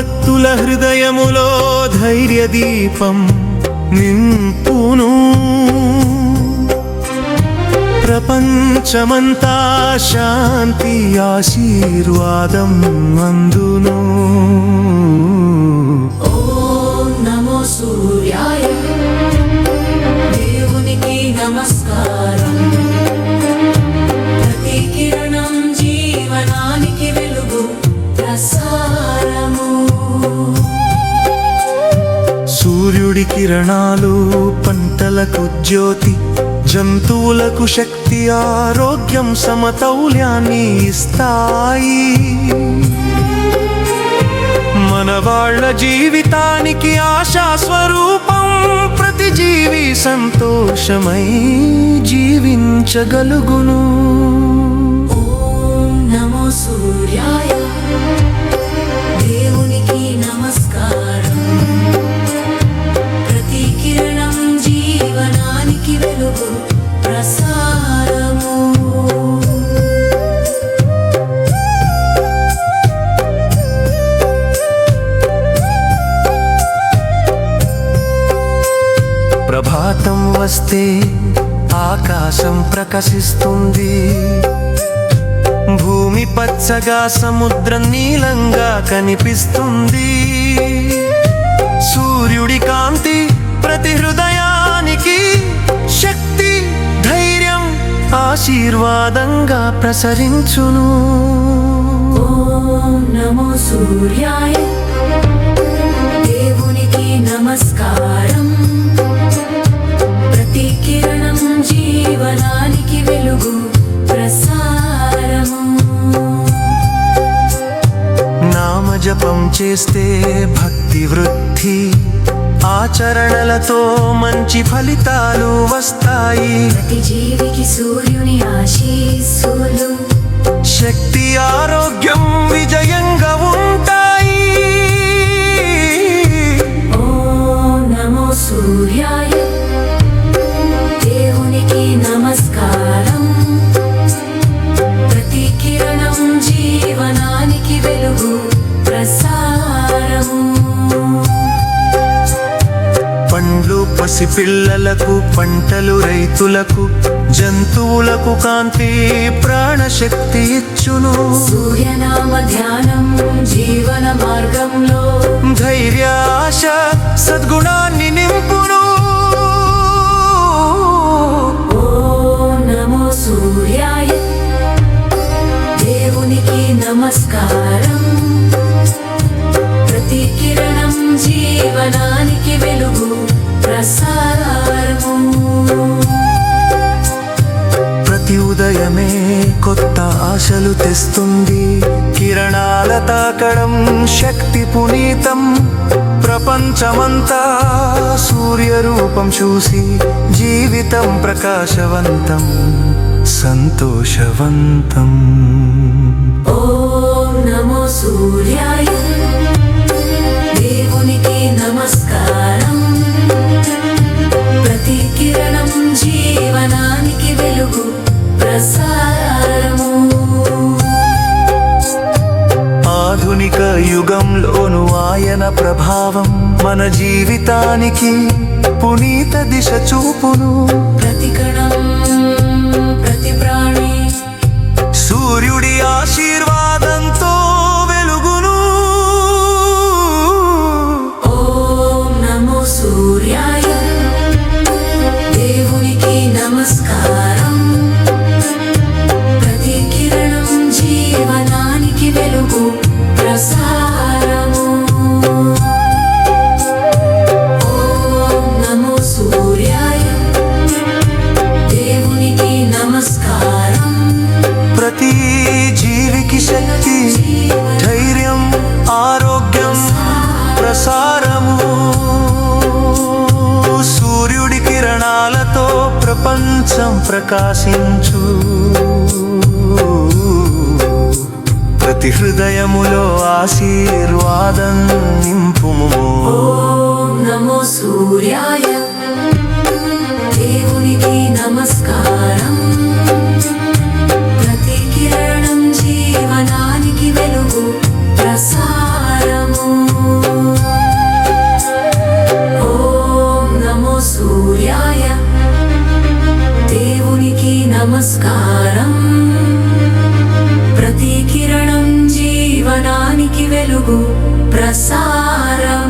భక్తుల హృదయములో ధైర్య దీపం నింపును. ప్రపంచమంతా శాంతి ఆశీర్వాదం అందును. నమో సూర్యాయ దేవునికి నమస్కారం. కిరణాలు పంటలకు జ్యోతి జంతువులకు శక్తి ఆరోగ్యం సమతౌల్యాన్ని ఇస్తాయి. మన వాళ్ళ జీవితానికి ఆశా స్వరూపం ప్రతి జీవి సంతోషమై జీవించగలుగును. ప్రభాతం వస్తే ఆకాశం ప్రకాశిస్తుంది. భూమి పచ్చగా సముద్రం నీలంగా కనిపిస్తుంది. సూర్యుడి కాంతి ప్రతి హృదయానికి శక్తి ధైర్యం ఆశీర్వాదంగా ప్రసరించును. నమో సూర్యాయ నామజపం చేస్తే భక్తి వృద్ధి. ఆచరణలతో మంచి ఫలితాలు వస్తాయి. జీవికి సూర్యుని ఆశీస్సులు. శక్తి ఆరోగ్యం విజయంగా పండ్లు పసిపిల్లలకు పంటలు రైతులకు జంతువులకు కాంతి ప్రాణశక్తి ఇచ్చును. సూర్యనామ ధ్యానం జీవన మార్గంలో. ధైర్య ఆశ సద్గుణాన్ని నింపును. ఉదయమే కొత్త ఆశలు తెస్తుంది. కిరణాల తాకడం శక్తి పునీతం. ప్రపంచమంతా సూర్యరూపం చూసి జీవితం ప్రకాశవంతం సంతోషవంతం. ఓం నమో సూర్యాయ ప్రభావం మన జీవితానికి పునీత దిశ చూపును. ప్రతి ప్రతి ప్రాణి. సూర్యుడి ఆశీర్వాదంతో ప్రకాశించు. ప్రతి హృదయములో ఆశీర్వాదం సంస్కారం ప్రతి కిరణం జీవనానికి వెలుగు ప్రసారం.